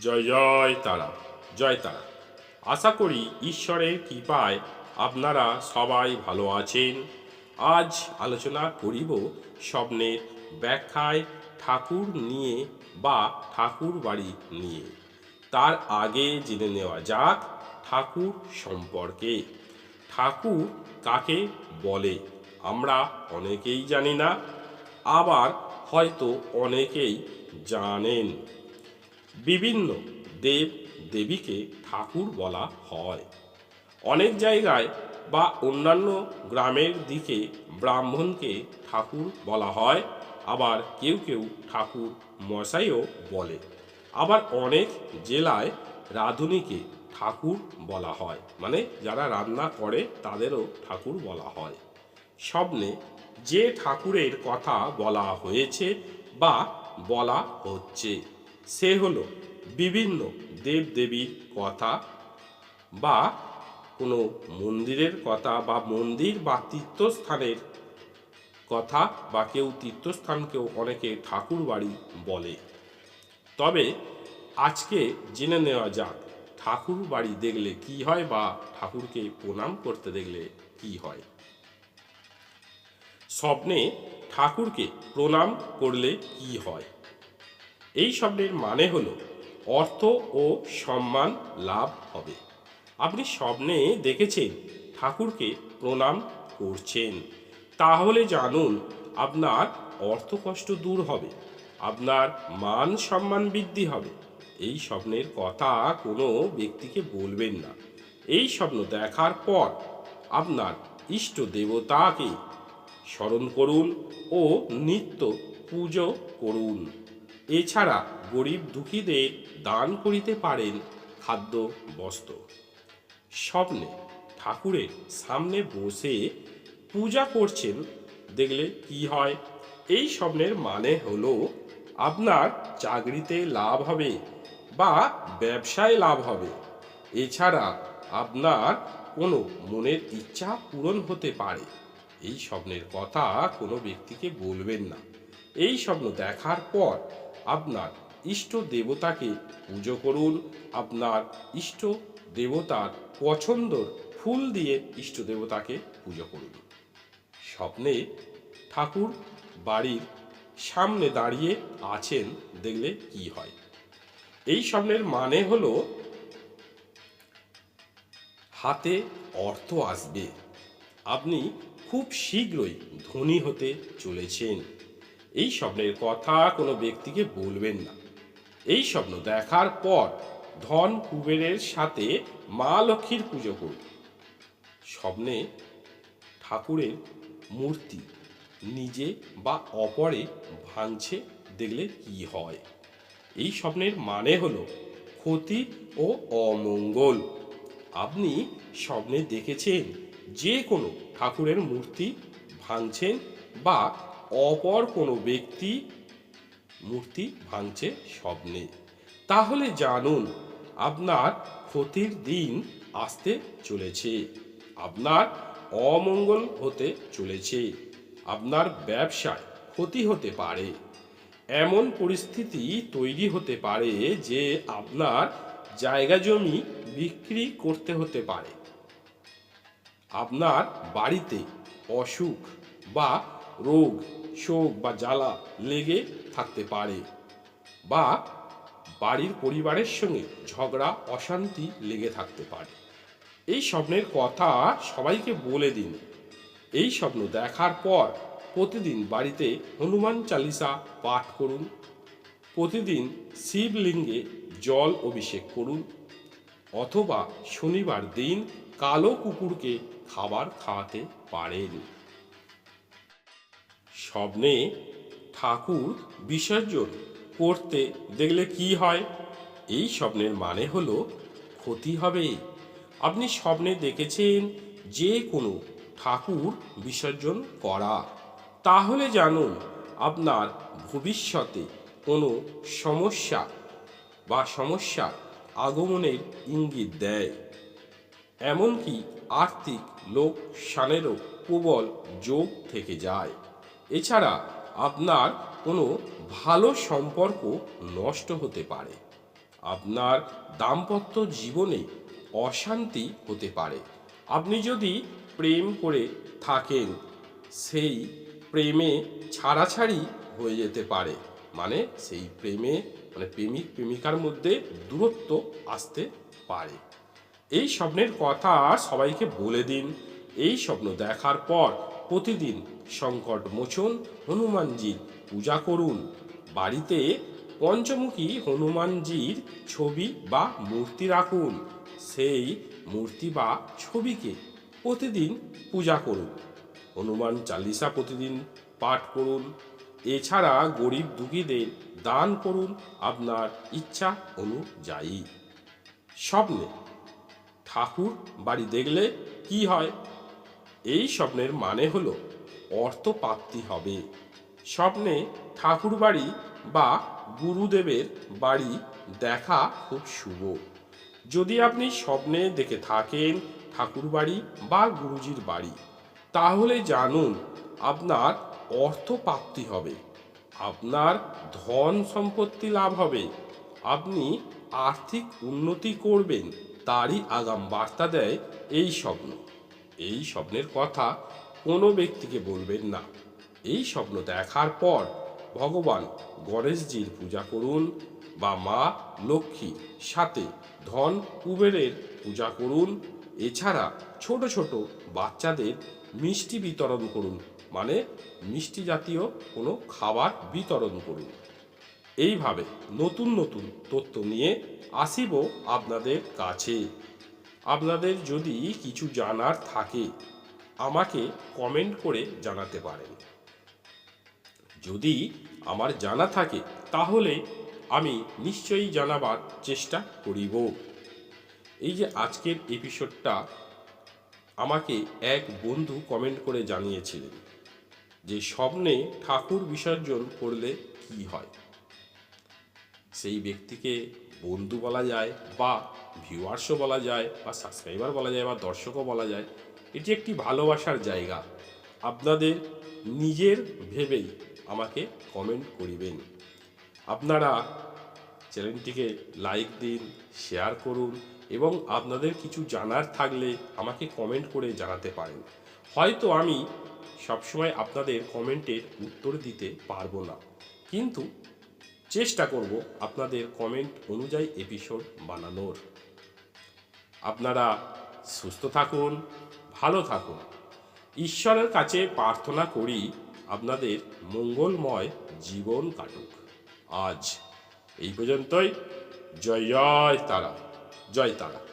জয় জয় তারা জয় তারা। আশা করি ঈশ্বরের কৃপায় আপনারা সবাই ভালো আছেন। আজ আলোচনা করিব স্বপ্নের ব্যাখ্যায় ঠাকুর নিয়ে বা ঠাকুর বাড়ি নিয়ে। তার আগে জেনে নেওয়া যাক ঠাকুর সম্পর্কে। ঠাকুর কাকে বলে আমরা অনেকেই জানি না, আবার হয়তো অনেকেই জানেন। বিভিন্ন দেব দেবীকে ঠাকুর বলা হয়। অনেক জায়গায় বা অন্যান্য গ্রামের দিকে ব্রাহ্মণকে ঠাকুর বলা হয়, আবার কেউ কেউ ঠাকুর মশাইও বলে। আবার অনেক জেলায় রাঁধুনিকে ঠাকুর বলা হয় মানে যারা রান্না করে তাদেরও ঠাকুর বলা হয়। স্বপ্নে যে ঠাকুরের কথা বলা হয়েছে বা বলা হচ্ছে সে হলো বিভিন্ন দেবদেবীর কথা বা কোনো মন্দিরের কথা বা মন্দির বা তীর্থস্থানের কথা বা কেউ তীর্থস্থানকেও অনেকে ঠাকুর বাড়ি বলে। তবে আজকে জেনে নেওয়া যাক ঠাকুর বাড়ি দেখলে কি হয় বা ঠাকুরকে প্রণাম করতে দেখলে কি হয়। স্বপ্নে ঠাকুরকে প্রণাম করলে কি হয়? এই শব্দের মানে হলো অর্থ ও সম্মান লাভ হবে। আপনি স্বপ্নে দেখেছেন ঠাকুরকে প্রণাম করছেন। তাহলে জানুন আপনার অর্থ কষ্ট দূর হবে, আপনার মান সম্মান বৃদ্ধি হবে। এই স্বপ্নের কথা কোনো ব্যক্তিকে বলবেন না। এই স্বপ্ন দেখার পর আপনার ইষ্ট দেবতাকে স্মরণ করুন ও নিত্য পুজো করুন। এছাড়া গরিব দুঃখীদের দান করিতে পারেন খাদ্য, বস্ত্র। স্বপ্নে ঠাকুরের সামনে বসে পূজা করছেন দেখলে কি হয়? এই স্বপ্নের মানে হলো আপনার চাকরিতে লাভ হবে বা ব্যবসায় লাভ হবে। এছাড়া আপনার কোনো মনের ইচ্ছা পূরণ হতে পারে। এই স্বপ্নের কথা কোনো ব্যক্তিকে বলবেন না। এই স্বপ্ন দেখার পর আপনার ইষ্ট দেবতাকে পুজো করুন। আপনার ইষ্ট দেবতার পছন্দর ফুল দিয়ে ইষ্ট দেবতাকে পুজো করুন। স্বপ্নে ঠাকুর বাড়ির সামনে দাঁড়িয়ে আছেন, দেখলে কি হয়? এই স্বপ্নের মানে হলো, হাতে অর্থ আসবে। আপনি খুব শীঘ্রই ধনী হতে চলেছেন। এই স্বপ্নের কথা কোনো ব্যক্তিকে বলবেন না। এই স্বপ্ন দেখার পর ধন কুবেরের সাথে মা লক্ষ্মীর পুজো করুন স্বপ্নে ঠাকুরের মূর্তি নিজে বা অপরে ভাঙছে, দেখলে কি হয়? এই স্বপ্নের মানে হলো ক্ষতি ও অমঙ্গল। আপনি স্বপ্নে দেখেছেন যে কোনো ঠাকুরের মূর্তি ভাঙছেন বা অপর কোনো ব্যক্তি মূর্তি ভাঙছে স্বপ্নে। তাহলে জানুন, আপনার ক্ষতির দিন আসতে চলেছে। আপনার অমঙ্গল হতে চলেছে। আপনার ব্যবসায় ক্ষতি হতে পারে। এমন পরিস্থিতি তৈরি হতে পারে যে আপনার জায়গা জমি বিক্রি করতে হতে পারে। আপনার বাড়িতে অসুখ বা রোগ, শোক বা জ্বালা লেগে থাকতে পারে বা বাড়ির পরিবারের সঙ্গে ঝগড়া, অশান্তি লেগে থাকতে পারে। এই স্বপ্নের কথা সবাইকে বলে দিন। এই স্বপ্ন দেখার পর প্রতিদিন বাড়িতে হনুমান চালিসা পাঠ করুন। প্রতিদিন শিবলিঙ্গে জল অভিষেক করুন। অথবা শনিবার দিন কালো কুকুরকে খাবার খাওয়াতে পারেন। স্বপ্নে ঠাকুর বিসর্জন করতে দেখলে কি হয়? এই স্বপ্নের মানে হলো ক্ষতি হবে। আপনি স্বপ্নে দেখেছেন যে কোনো ঠাকুর বিসর্জন করা। তাহলে জানুন আপনার ভবিষ্যতে কোনো সমস্যা বা সমস্যা আগমনের ইঙ্গিত দেয়। এমনকি আর্থিক লোকসানেরও প্রবল যোগ থেকে যায়। এছাড়া আপনার কোনো ভালো সম্পর্ক নষ্ট হতে পারে। আপনার দাম্পত্য জীবনে অশান্তি হতে পারে। আপনি যদি প্রেম করে থাকেন, সেই প্রেমে ছাড়াছাড়ি হয়ে যেতে পারে। মানে সেই প্রেমে মানে প্রেমিক, প্রেমিকার মধ্যে দূরত্ব আসতে পারে। এই স্বপ্নের কথা সবাইকে বলে দিন। এই স্বপ্ন দেখার পর প্রতিদিন সংকট মোচন, হনুমানজির পূজা করুন। বাড়িতে পঞ্চমুখী হনুমানজির ছবি বা মূর্তি রাখুন। সেই মূর্তি বা ছবিকে প্রতিদিন পূজা করুন। হনুমান চালিসা প্রতিদিন পাঠ করুন। এছাড়া গরিব দুঃখীদের দান করুন আপনার ইচ্ছা অনুযায়ী। স্বপ্নে ঠাকুর বাড়ি দেখলে কি হয়? এই স্বপ্নের মানে হলো অর্থ প্রাপ্তি হবে। স্বপ্নে ঠাকুর বাড়ি বা গুরুদেবের বাড়ি দেখা খুব শুভ। যদি আপনি স্বপ্নে দেখে থাকেন ঠাকুর বাড়ি বা গুরুজির বাড়ি, তাহলে জানুন আপনার অর্থ প্রাপ্তি হবে। আপনার ধন সম্পত্তি লাভ হবে। আপনি আর্থিক উন্নতি করবেন, তারই আগাম বার্তা দেয় এই স্বপ্ন। এই স্বপ্নের কথা কোনো ব্যক্তিকে বলবেন না। এই স্বপ্ন দেখার পর ভগবান গণেশজির পূজা করুন বা মা লক্ষ্মীর সাথে ধন কুবেরের পূজা করুন। এছাড়া ছোট ছোট বাচ্চাদের মিষ্টি বিতরণ করুন মানে মিষ্টি জাতীয় কোনো খাবার বিতরণ করুন। এইভাবে নতুন নতুন তথ্য নিয়ে আসিব আপনাদের কাছে। আপনাদের যদি কিছু জানার থাকে আমাকে কমেন্ট করে জানাতে পারেন। যদি আমার জানা থাকে, তাহলে আমি নিশ্চয়ই জানাবার চেষ্টা করিব। এই যে আজকের এপিসোডটা আমাকে এক বন্ধু কমেন্ট করে জানিয়েছিলেন যে, স্বপ্নে ঠাকুর বিসর্জন করলে কি হয়? সেই ব্যক্তিকে বন্ধু বলা যায় বা ভিউয়ার্সও বলা যায় বা সাবস্ক্রাইবার বলা যায় বা দর্শকও বলা যায়। এটি একটি ভালোবাসার জায়গা। আপনাদের নিজের ভেবেই আমাকে কমেন্ট করিবেন। আপনারা চ্যানেলটিকে লাইক দিন শেয়ার করুন এবং আপনাদের কিছু জানার থাকলে আমাকে কমেন্ট করে জানাতে পারেন। হয়তো আমি সবসময় আপনাদের কমেন্টের উত্তর দিতে পারব না। কিন্তু চেষ্টা করব আপনাদের কমেন্ট অনুযায়ী এপিসোড বানানোর। আপনারা সুস্থ থাকুন, ভালো থাকুন। ঈশ্বরের কাছে প্রার্থনা করি আপনাদের মঙ্গলময় জীবন কাটুক। আজ এই পর্যন্তই। জয় জয় তারা। জয় তারা।